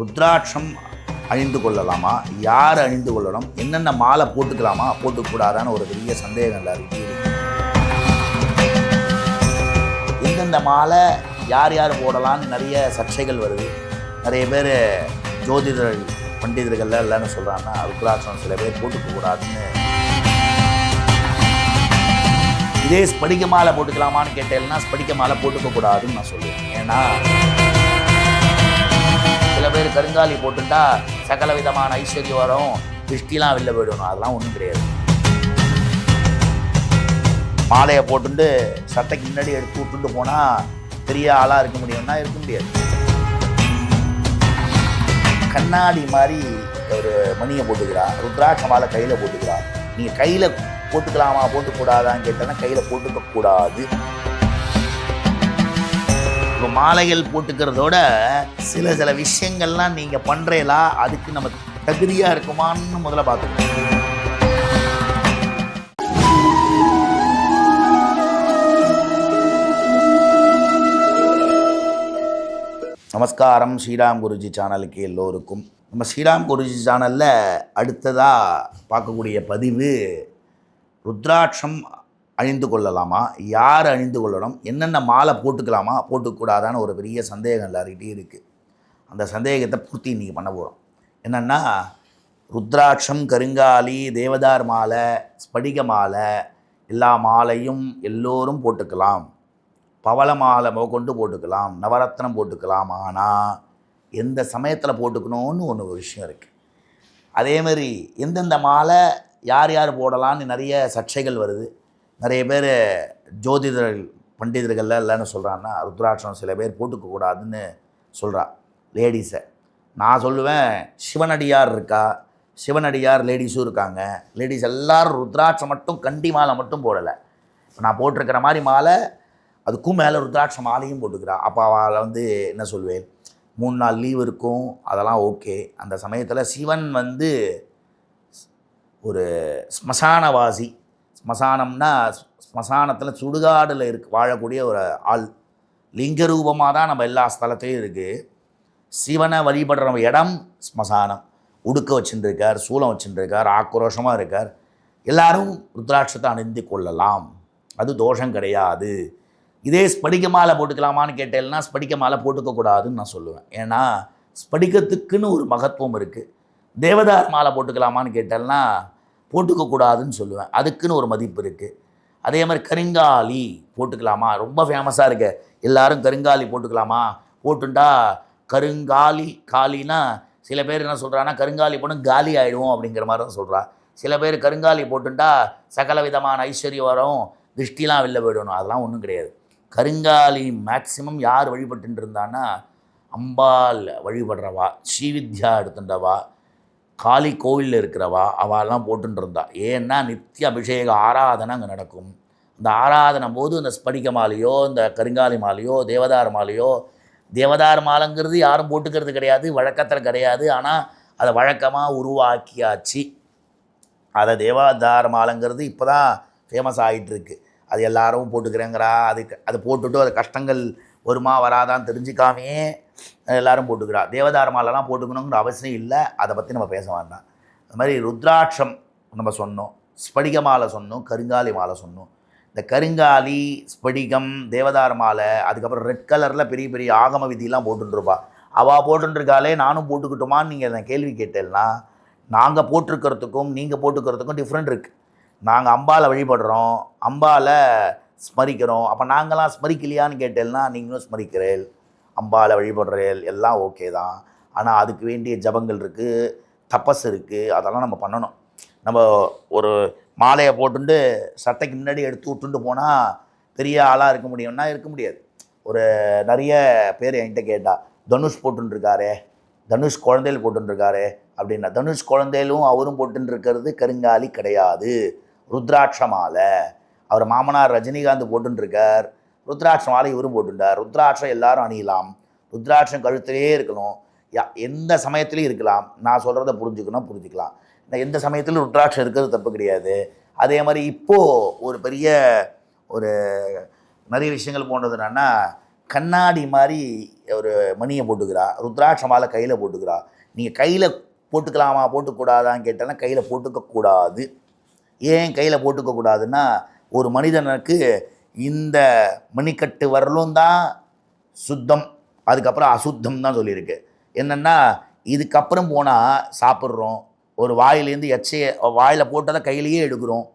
ருத்ராட்சம் அணிந்து கொள்ளலாமா? யார் அணிந்து கொள்ளணும்? என்னென்ன மாலை போட்டுக்கலாமா? போட்டுக்கூடாதான்னு ஒரு பெரிய சந்தேகம் எல்லாருக்கும் எந்தெந்த மாலை யார் யார் போடலான்னு நிறைய சர்ச்சைகள் வருது. நிறைய பேர் ஜோதிடர்கள் பண்டிதர்கள்லாம் இல்லைன்னு சொல்கிறாங்கன்னா ருத்ராட்சம் சில பேர் போட்டுக்க கூடாதுன்னு இதே ஸ்படிக மாலை போட்டுக்கலாமான்னு கேட்டேன்னா ஸ்படிக மாலை போட்டுக்க கூடாதுன்னு நான் சொல்லுவேன். ஏன்னா பேர் கருங்காலி போட்டுட்டா சகல விதமான ஐஸ்வர்யம் வரும். திருஷ்டிலாம் வெளில போயிடணும் அதெல்லாம் ஒன்றும் கிடையாது. மாலையை போட்டுட்டு சட்டைக்கு முன்னாடி எடுத்து விட்டுட்டு போனால் பெரிய ஆளாக இருக்க முடியும்னா இருக்க முடியாது. கண்ணாடி மாதிரி ஒரு மணியை போட்டுக்கிறா. ருத்ராட்ச மாலை கையில் போட்டுக்கிறா. நீங்கள் கையில் போட்டுக்கலாமா? போட்டுக்கூடாதான்னு கேட்டேன்னா கையில் போட்டுக்க கூடாது இப்போ மாலைகள் போட்டுக்கிறதோட சில சில விஷயங்கள்லாம் நீங்கள் பண்ணுறீங்களா அதுக்கு நம்ம தகுதியாக இருக்குமான்னு முதல்ல பார்த்துக்கணும். நமஸ்காரம் ஸ்ரீராம் குருஜி சேனலுக்கு எல்லோருக்கும். நம்ம ஸ்ரீராம் குருஜி சேனலில் அடுத்ததாக பார்க்கக்கூடிய பதிவு ருத்ராட்சம் அணிந்து கொள்ளலாமா? யார் அணிந்து கொள்ளணும்? என்னென்ன மாலை போட்டுக்கலாமா? போட்டுக்கூடாதான்னு ஒரு பெரிய சந்தேகம் எல்லாருக்கிட்டையும் இருக்குது அந்த சந்தேகத்தை பூர்த்தி இன்றைக்கி பண்ண போகிறோம் என்னென்னா ருத்ராட்சம் கருங்காலி தேவதார் மாலை ஸ்படிக மாலை எல்லா மாலையும் எல்லோரும் போட்டுக்கலாம். பவள மாலை கொண்டு போட்டுக்கலாம். நவரத்னம் போட்டுக்கலாம். ஆனால் எந்த சமயத்தில் போட்டுக்கணும்னு ஒன்று ஒரு விஷயம் இருக்குது அதே மாதிரி எந்தெந்த மாலை யார் யார் போடலான்னு நிறைய சர்ச்சைகள் வருது. நிறைய பேர் ஜோதிடர்கள் பண்டிதர்கள் இல்லைன்னு சொல்கிறான்னா ருத்ராட்சம் சில பேர் போட்டுக்க கூடாதுன்னு சொல்கிறா லேடிஸை. நான் சொல்லுவேன் சிவனடியார் இருக்கா? சிவனடியார் லேடிஸும் இருக்காங்க. லேடிஸ் எல்லாரும் ருத்ராட்சம் மட்டும் கண்டி மாலை மட்டும் போடலை. இப்போ நான் போட்டிருக்கிற மாதிரி மாலை அதுக்கும் மேலே ருத்ராட்ச மாலையும் போட்டுக்கிறா. அப்போ அவளை வந்து என்ன சொல்வேன்? மூணு நாள் லீவ் இருக்கும் அதெல்லாம் ஓகே. அந்த சமயத்தில் சிவன் வந்து ஒரு ஸ்மசானவாசி. ஸ்மசானம்னா ஸ்மசானத்தில் சுடுகாடில் இருக்கு வாழக்கூடிய ஒரு ஆள். லிங்க ரூபமாக தான் நம்ம எல்லா ஸ்தலத்தையும் இருக்குது சிவனை வழிபடுற இடம் ஸ்மசானம். உடுக்க வச்சுட்டுருக்கார் சூலம் வச்சுட்டுருக்கார் ஆக்ரோஷமாக இருக்கார். எல்லாரும் ருத்ராட்சத்தை அணிந்து கொள்ளலாம். அது தோஷம் கிடையாது. இதே ஸ்படிக மாலை போட்டுக்கலாமான்னு கேட்டேன்னா ஸ்படிக மாலை போட்டுக்கக்கூடாதுன்னு நான் சொல்லுவேன். ஏன்னா ஸ்படிகத்துக்குன்னு ஒரு மகத்துவம் இருக்குது தேவதார் மாலை போட்டுக்கலாமான்னு கேட்டேன்னா போட்டுக்க கூடாதுன்னு சொல்லுவேன். அதுக்குன்னு ஒரு மதிப்பு இருக்குது அதே மாதிரி கருங்காலி போட்டுக்கலாமா? ரொம்ப ஃபேமஸாக இருக்கு. எல்லாரும் கருங்காலி போட்டுக்கலாமா? போட்டுண்டா கருங்காலி காலினா சில பேர் என்ன சொல்கிறான்னா கருங்காலி போட்டு காலி ஆகிடுவோம் அப்படிங்கிற மாதிரி தான் சொல்கிறா சில பேர் கருங்காலி போட்டுண்டா சகல விதமான ஐஸ்வர்யம் வரும் திருஷ்டிலாம் வெளில போயிடணும். அதெல்லாம் ஒன்றும் கிடையாது. கருங்காலி மேக்சிமம் யார் வழிபட்டுட்டு இருந்தான்னா அம்பாள் வழிபடுறவா ஸ்ரீவித்யா எடுத்துட்டவா காளி கோவிலில் இருக்கிறவா அவெல்லாம் போட்டுருந்தா ஏன்னா நித்திய அபிஷேக ஆராதனை அங்கே நடக்கும். இந்த ஆராதனை போது இந்த ஸ்படிக மாலையோ இந்த கருங்காலி மாலையோ தேவதார் மாலையோ தேவதார் மாலைங்கிறது யாரும் போட்டுக்கிறது கிடையாது வழக்கத்தில் கிடையாது. ஆனால் அதை வழக்கமாக உருவாக்கியாச்சு. அதை தேவதார் மாலைங்கிறது இப்போ தான் ஃபேமஸ் ஆகிட்டு இருக்கு அது எல்லாரும் போட்டுக்கிறேங்கிறா அதுக்கு அது போட்டுட்டு அது கஷ்டங்கள் வருமா வராதான்னு தெரிஞ்சுக்காமையே எல்லாரும் போட்டுக்கிறா. தேவதார மாலைலாம் போட்டுக்கணுங்கிற அவசியம் இல்லை. அதை பற்றி நம்ம பேச வேண்டாம். அது மாதிரி ருத்ராட்சம் நம்ம சொன்னோம். ஸ்படிக மாலை சொன்னோம். கருங்காலி மாலை சொன்னோம். இந்த கருங்காலி ஸ்படிகம் தேவதார மாலை அதுக்கப்புறம் ரெட் கலரில் பெரிய பெரிய ஆகம விதியெல்லாம் போட்டுருப்பா. அவள் போட்டுருக்காளே நானும் போட்டுக்கிட்டோமான்னு நீங்கள் அந்த கேள்வி கேட்டேன்னா நாங்கள் போட்டிருக்கிறதுக்கும் நீங்கள் போட்டுக்கிறதுக்கும் டிஃப்ரெண்ட் இருக்குது நாங்கள் அம்பாவை வழிபடுறோம். அம்பாவை ஸ்மரிக்கிறோம். அப்போ நாங்களாம் ஸ்மரிக்கலையான்னு கேட்டேன்னா நீங்களும் ஸ்மரிக்கிறேன் அம்பாவை வழிபடுறேன் எல்லாம் ஓகே தான். ஆனால் அதுக்கு வேண்டிய ஜபங்கள் இருக்குது தபஸ் இருக்குது அதெல்லாம் நம்ம பண்ணணும். நம்ம ஒரு மாலையை போட்டுண்டு சட்டைக்கு முன்னாடி எடுத்து விட்டுண்டு போனால் பெரிய ஆளாக இருக்க முடியும்னா இருக்க முடியாது. ஒரு நிறைய பேர் என்கிட்ட கேட்டால் தனுஷ் போட்டுருக்காரே தனுஷ் குழந்தைகள் போட்டுருக்காரு அப்படின்னா தனுஷ் குழந்தையிலும் அவரும் போட்டுருக்கிறது கருங்காலி கிடையாது. ருத்ராட்ச மாலை அவர் மாமனார் ரஜினிகாந்த் போட்டுருக்கார் ருத்ராட்ச மாலை இவரும் போட்டுட்டார் ருத்ராட்சம் எல்லாரும் அணியலாம். ருத்ராட்சம் கழுத்திலே இருக்கணும். யா எந்த சமயத்துலையும் இருக்கலாம். நான் சொல்கிறத புரிஞ்சுக்கணும் புரிஞ்சுக்கலாம். எந்த சமயத்திலும் ருத்ராட்சம் இருக்கிறது தப்பு கிடையாது. அதே மாதிரி இப்போது ஒரு பெரிய ஒரு நிறைய விஷயங்கள் போனது என்னென்னா கண்ணாடி மாதிரி ஒரு மணியை போட்டுக்கிறா. ருத்ராட்ச மாலை கையில் போட்டுக்கிறா. நீங்கள் கையில் போட்டுக்கலாமா போட்டுக்கூடாதான்னு கேட்டேன்னா கையில் போட்டுக்கக்கூடாது ஏன் கையில் போட்டுக்கக்கூடாதுன்னா ஒரு மனிதனுக்கு இந்த மணிக்கட்டு வரலும் தான் சுத்தம். அதுக்கப்புறம் அசுத்தம் தான் சொல்லியிருக்கு. என்னென்னா இதுக்கப்புறம் போனால் சாப்பிட்றோம். ஒரு வாயிலேருந்து எச்சையை வாயில் போட்டதை கையிலேயே எடுக்கிறோம்.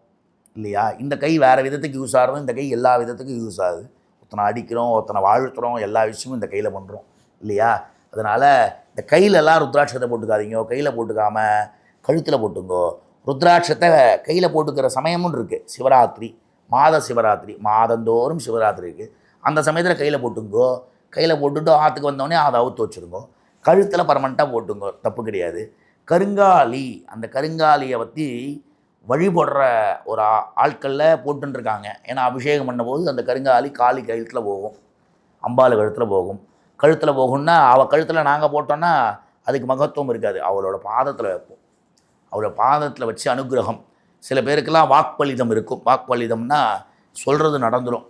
இல்லையா? இந்த கை வேறு விதத்துக்கு யூஸ் ஆகிறது இந்த கை எல்லா விதத்துக்கும் யூஸ் ஆகுது. ஒருத்தனை அடிக்கிறோம் ஒருத்தனை வாழ்த்துறோம் எல்லா விஷயமும் இந்த கையில் பண்ணுறோம் இல்லையா? அதனால் இந்த கையிலலாம் ருத்ராட்சத்தை போட்டுக்காதீங்க கையில் போட்டுக்காமல் கழுத்தில் போட்டுங்கோ. ருத்ராட்சத்தை கையில் போட்டுக்கிற சமயமும் இருக்குது சிவராத்திரி மாத சிவராத்திரி மாதந்தோறும் சிவராத்திரி இருக்குது அந்த சமயத்தில் கையில் போட்டுங்கோ. கையில் போட்டுட்டு ஆற்றுக்கு வந்தோடனே அதை அவுத்து வச்சுருங்கோ. கழுத்தில் பர்மனெண்ட்டாக போட்டுங்க. தப்பு கிடையாது. கருங்காலி அந்த கருங்காலியை பற்றி வழிபடுற ஒரு ஆ- ஆட்களில் போட்டுருக்காங்க ஏன்னா அபிஷேகம் பண்ணும்போது அந்த கருங்காலி காலி கழுத்தில் போகும். அம்பாள் கழுத்தில் போகும். கழுத்தில் போகும்னா அவள் கழுத்தில் நாங்கள் போட்டோன்னா அதுக்கு மகத்துவம் இருக்காது. அவளோட பாதத்தில் வைப்போம். அவளோட பாதத்தில் வச்சு அனுகிரகம். சில பேருக்கெல்லாம் வாக்பலிதம் இருக்கும். வாக்பலிதம்னா சொல்கிறது நடந்துடும்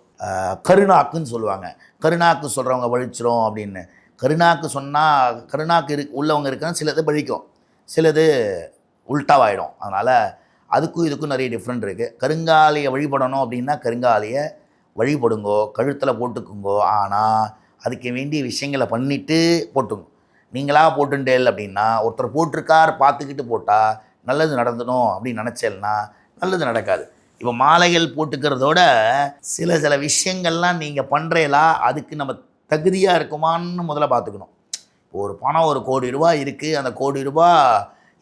கருணாக்குன்னு சொல்லுவாங்க. கருணாக்கு சொல்கிறவங்க வழிச்சிரும் அப்படின்னு. கருணாக்கு சொன்னால் கருணாக்கு இரு உள்ளவங்க இருக்குன்னா சிலது பழிக்கும். சிலது உல்ட்டாவாயிடும் அதனால் அதுக்கும் இதுக்கும் நிறைய டிஃப்ரெண்ட் இருக்குது கருங்காலியை வழிபடணும் அப்படின்னா கருங்காலியை வழிபடுங்கோ கழுத்தில் போட்டுக்குங்கோ. ஆனால் அதுக்கு வேண்டிய விஷயங்களை பண்ணிவிட்டு போட்டுங்க. நீங்களாக போட்டுண்டேல் அப்படின்னா ஒருத்தர் போட்டிருக்கார் பார்த்துக்கிட்டு போட்டால் நல்லது நடந்தணும் அப்படின்னு நினச்சேன்னா நல்லது நடக்காது. இப்போ மாலைகள் போட்டுக்கிறதோட சில சில விஷயங்கள்லாம் நீங்கள் பண்ணுறீங்களா அதுக்கு நம்ம தகுதியாக இருக்குமான்னு முதல்ல பார்த்துக்கணும் ஒரு பணம் ஒரு கோடி ரூபா இருக்குது அந்த கோடி ரூபா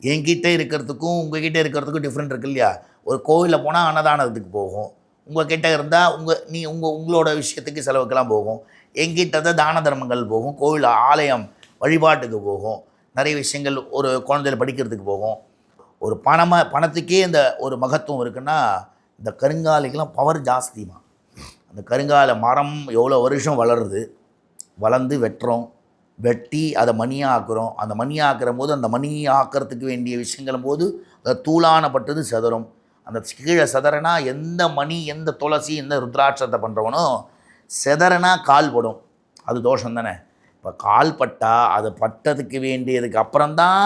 என்கிட்ட இருக்கிறதுக்கும் உங்ககிட்ட இருக்கிறதுக்கும் டிஃப்ரெண்ட் இருக்கு இல்லையா? ஒரு கோவிலில் போனால் அன்னதானத்துக்கு போகும். உங்கள் கிட்டே இருந்தால் உங்கள் நீ உங்கள் உங்களோட விஷயத்துக்கு செலவுக்கெல்லாம் போகும். எங்கிட்ட தான் தான தர்மங்கள் போகும். கோவில் ஆலயம் வழிபாட்டுக்கு போகும். நிறைய விஷயங்கள் ஒரு குழந்தைகள் படிக்கிறதுக்கு போகும். ஒரு பணமாக பணத்துக்கே இந்த ஒரு மகத்துவம் இருக்குன்னா இந்த கருங்காலிக்கெலாம் பவர் ஜாஸ்திமா அந்த கருங்கால மரம் எவ்வளோ வருஷம் வளருது வளர்ந்து வெட்டுறோம் வெட்டி அதை மணியாக்குறோம். அந்த மணி ஆக்குற போது அந்த மணி ஆக்கிறதுக்கு வேண்டிய விஷயங்களும் போது அதை தூளானப்பட்டது செதறும் அந்த கீழே செதறனா எந்த மணி எந்த துளசி எந்த ருத்ராட்சத்தை பண்ணுறவனோ செதறனா கால் படும். அது தோஷம் தானே இப்போ கால் பட்டால் அது பட்டதுக்கு வேண்டியதுக்கு அப்புறம்தான்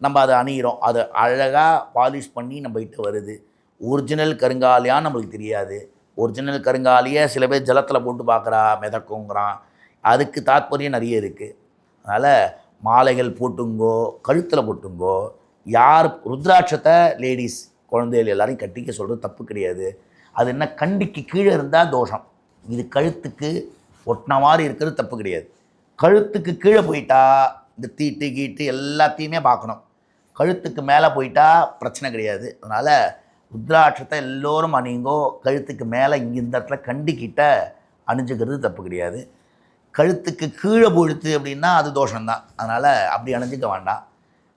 நம்ம அதை அணிகிறோம் அதை அழகாக பாலிஷ் பண்ணி நம்ம கிட்ட வருது. ஒரிஜினல் கருங்காலியான்னு நம்மளுக்கு தெரியாது. ஒரிஜினல் கருங்காலியை சில பேர் ஜலத்தில் போட்டு பார்க்குறா மிதக்குங்கிறான். அதுக்கு தாத்பரியம் நிறைய இருக்குது அதனால் மாலைகள் போட்டுங்கோ கழுத்தில் போட்டுங்கோ யார் ருத்ராட்சத்தை லேடிஸ் குழந்தைகள் எல்லாரையும் கட்டிக்க சொல்கிறது தப்பு கிடையாது. அது என்ன கண்டிக்கு கீழே இருந்தால் தோஷம். இது கழுத்துக்கு ஒட்டின மாதிரி இருக்கிறது தப்பு கிடையாது. கழுத்துக்கு கீழே போயிட்டா இந்த தீட்டு கீட்டு எல்லாத்தையுமே பார்க்கணும். கழுத்துக்கு மேலே போயிட்டா பிரச்சனை கிடையாது. அதனால் ருத்ராட்சத்தை எல்லோரும் அணிங்கோ கழுத்துக்கு மேலே இங்கே இந்த இடத்துல கண்டிக்கிட்ட அணிஞ்சுக்கிறது தப்பு கிடையாது. கழுத்துக்கு கீழே பொழுத்து அப்படின்னா அது தோஷம்தான். அதனால் அப்படி அணிஞ்சிக்க வேண்டாம்.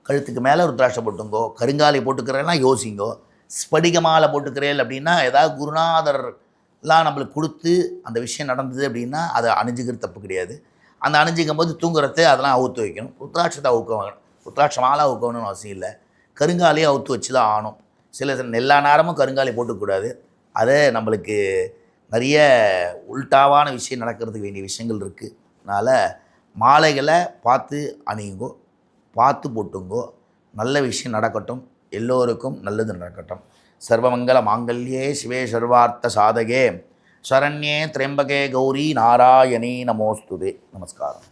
கழுத்துக்கு மேலே ருத்ராட்சம் போட்டுங்கோ கருங்காலி போட்டுக்கிறேன்னா யோசிங்கோ ஸ்படிக மாலை போட்டுக்கிறேன் அப்படின்னா ஏதாவது குருநாதர்லாம் நம்மளுக்கு கொடுத்து அந்த விஷயம் நடந்தது அப்படின்னா அதை அணிஞ்சிக்கிறது தப்பு கிடையாது. அந்த அணிஞ்சிக்கும் போது தூங்குறது அதெல்லாம் அவுத்து வைக்கணும். ருத்ராட்சத்தை அவுக்க வேணும். ருத்ராட்ச மாலை அவுக்கணும்னு அவசியம் இல்லை. கருங்காலையும் அவுத்து வச்சு தான் ஆகணும். சில எல்லா நேரமும் கருங்காலி போட்டுக்கூடாது. அதை நம்மளுக்கு நிறைய உல்டாவான விஷயம் நடக்கிறதுக்கு வேண்டிய விஷயங்கள் இருக்குது அதனால் மாலைகளை பார்த்து அணியுங்கோ பார்த்து போட்டுங்கோ நல்ல விஷயம் நடக்கட்டும். எல்லோருக்கும் நல்லது நடக்கட்டும். சர்வமங்கல மாங்கல்யே சிவே சர்வார்த்த சாதகே. சரண்யே திரைம்பகே கௌரி நாராயணி நமோஸ்துதே. நமஸ்காரம்.